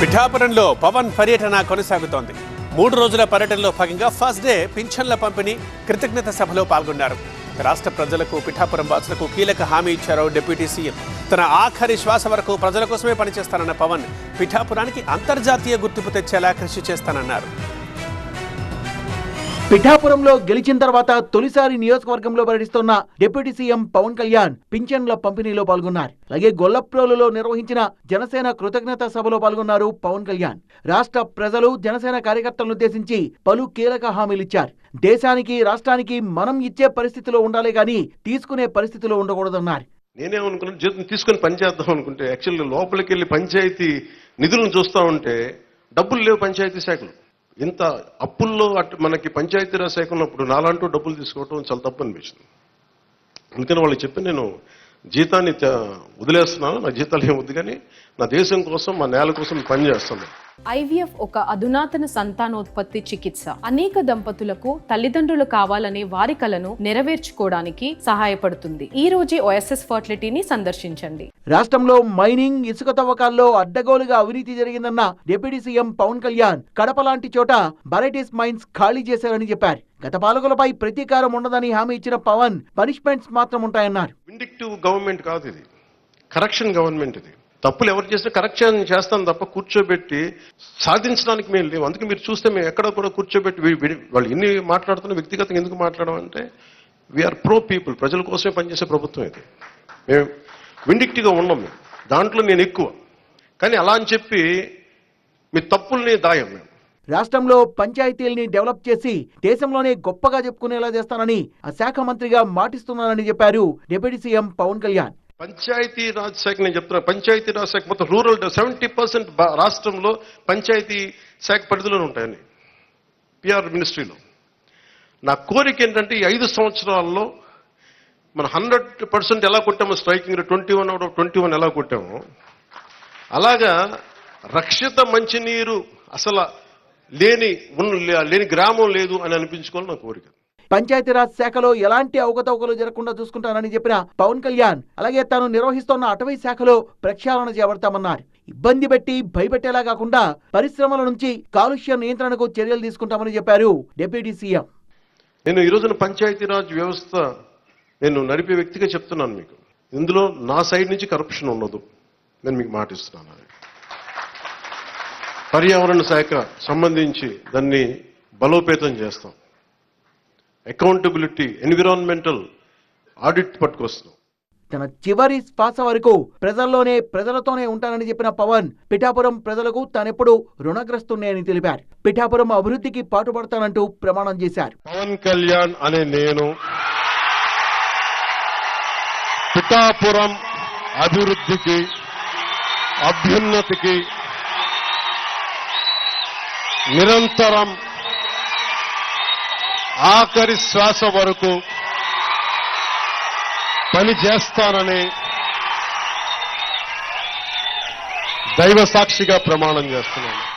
పిఠాపురంలో పవన్ పర్యటన కొనసాగుతోంది. మూడు రోజుల పర్యటనలో భాగంగా ఫస్ట్ డే పింఛన్ల పంపిణీ కృతజ్ఞత సభలో పాల్గొన్నారు. రాష్ట్ర ప్రజలకు పిఠాపురం వాసులకు కీలక హామీ ఇచ్చారు డిప్యూటీ సీఎం. తన ఆఖరి శ్వాస వరకు ప్రజల కోసమే పనిచేస్తానన్న పవన్ పిఠాపురానికి అంతర్జాతీయ గుర్తింపు తెచ్చేలా కృషి చేస్తానన్నారు. పిఠాపురంలో గెలిచిన తర్వాత తొలిసారి నియోజకవర్గంలో పర్యటిస్తున్న డిప్యూటీ సీఎం పవన్ కళ్యాణ్ పింఛన్ల పంపిణీలో పాల్గొన్నారు. అలాగే గొల్లప్రోలులో నిర్వహించిన జనసేన కృతజ్ఞత సభలో పాల్గొన్నారు పవన్ కళ్యాణ్. రాష్ట్ర ప్రజలు జనసేన కార్యకర్తలను ఉద్దేశించి పలు కీలక హామీలిచ్చారు దేశానికి రాష్ట్రానికి మనం ఇచ్చే పరిస్థితిలో ఉండాలి గాని తీసుకునే పరిస్థితిలో ఉండకూడదన్నారు. నేనేమనుకున్నాను జీతం తీసుకొని పనిచేద్దాం అనుకుంటే యాక్చువల్లీ లోపలికి వెళ్ళి పంచాయతీ నిధులను చూస్తూ ఉంటే డబ్బులు లేవు పంచాయతీ శాఖలు. ఇంత అప్పుల్లో అటు మనకి పంచాయతీరాజ్ శాఖ ఉన్నప్పుడు నాలంటూ డబ్బులు తీసుకోవటం చాలా తప్పు అనిపించింది. అందుకని వాళ్ళు చెప్పి నేను జీతాన్ని త- వదిలేస్తున్నాను నా జీతాలు ఏమి వద్దు కానీ నా దేశం కోసం మా నేల కోసం పని చేస్తాను ఐవీఎఫ్ ఒక అధునాతన సంతానోత్పత్తి చికిత్స. అనేక దంపతులకు తల్లిదండ్రులు కావాలనే వారి కలను నెరవేర్చుకోవడానికి సహాయపడుతుంది. ఈ రోజే ఓఎస్ఎస్ ఫర్టిలిటీని సందర్శించండి. రాష్ట్రంలో మైనింగ్ ఇసుక తవ్వకాల్లో అడ్డగోలుగా అవినీతి జరిగిందన్న డిప్యూటీ సీఎం పవన్ కళ్యాణ్ కడప లాంటి చోట బరైటీస్ మైన్స్ ఖాళీ చేశారని చెప్పారు. గత పాలకులపై ప్రతీకారం ఉండదని హామీ ఇచ్చిన పవన్ పనిష్మెంట్స్ మాత్రం ఉంటాయన్నారు. విండిక్టివ్ గవర్నమెంట్ కాదు ఇది. కరెక్షన్ గవర్నమెంట్ ఇది. తప్పులు ఎవరు చేసినా కరెక్షన్ చేస్తాం తప్ప కూర్చోబెట్టి సాధించడానికి మేము లేవు. అందుకే మీరు చూస్తే మేము ఎక్కడ కూడా కూర్చోబెట్టి వాళ్ళు ఎన్ని మాట్లాడుతున్నా వ్యక్తిగతంగా ఎందుకు మాట్లాడమంటే వీఆర్ ప్రో పీపుల్ ప్రజల కోసమే పనిచేసే ప్రభుత్వం ఇది. మేము విండిక్టివ్గా ఉన్నాం మేము. దాంట్లో నేను ఎక్కువ. కానీ అలా అని చెప్పి మీ తప్పుల్ని దాయం మేము. రాష్ట్రంలో పంచాయతీల్ని డెవలప్ చేసి దేశంలోనే గొప్పగా చెప్పుకునేలా చేస్తానని ఆ శాఖ మంత్రిగా మాటిస్తున్నానని చెప్పారు డిప్యూటీ సీఎం పవన్ కళ్యాణ్. పంచాయతీ రాజ్ శాఖ నేను చెప్తున్నా పంచాయతీ రాజ్ శాఖ మొత్తం రూరల్ సెవెంటీ పర్సెంట్ రాష్ట్రంలో పంచాయతీ శాఖ పరిధిలోనే ఉంటాయని పిఆర్ మినిస్ట్రీలో. నా కోరిక ఏంటంటే ఈ ఐదు సంవత్సరాల్లో మన హండ్రెడ్ పర్సెంట్ ఎలా కొట్టామో striking twenty one out of twenty one ఎలా కొట్టామో అలాగా రక్షిత మంచినీరు అసలు లేని లేని గ్రామం లేదు అని అనిపించుకోవాలి నా కోరిక. పంచాయతీరాజ్ శాఖలో ఎలాంటి అవకతవకలు జరగకుండా చూసుకుంటానని చెప్పిన పవన్ కళ్యాణ్ అలాగే తాను నిర్వహిస్తున్న అటవీ శాఖలో ప్రక్షాళన చేపడతామన్నారు. ఇబ్బంది పెట్టి భయపెట్టేలా కాకుండా పరిశ్రమల నుంచి కాలుష్య నియంత్రణకు చర్యలు తీసుకుంటామని చెప్పారు డిప్యూటీ సీఎం. నేను ఈ రోజున పంచాయతీరాజ్ వ్యవస్థ నేను నడిపే వ్యక్తిగా చెప్తున్నాను మీకు. ఇందులో నా సైడ్ నుంచి కరప్షన్ ఉండదు నేను మీకు మాటిస్తున్నాను పర్యావరణ శాఖ సంబంధించి దాన్ని బలోపేతం చేస్తాం. అకౌంటబిలిటీ ఎన్విరాన్మెంటల్ ఆడిట్ పట్టుకొస్తాం తన చివరి శ్వాస వరకు ప్రజల్లోనే ప్రజలతోనే ఉంటానని చెప్పిన పవన్ పిఠాపురం ప్రజలకు తానెప్పుడు రుణగ్రస్తున్నే అని తెలిపారు. పిఠాపురం అభివృద్ధికి పాటుపడతానంటూ ప్రమాణం చేశారు. పవన్ కళ్యాణ్ అనే నేను పిఠాపురం అభివృద్ధికి అభ్యున్నతికి నిరంతరం ఆఖరి శ్వాస వరకు పని చేస్తానని దైవ సాక్షిగా ప్రమాణం చేస్తున్నాను.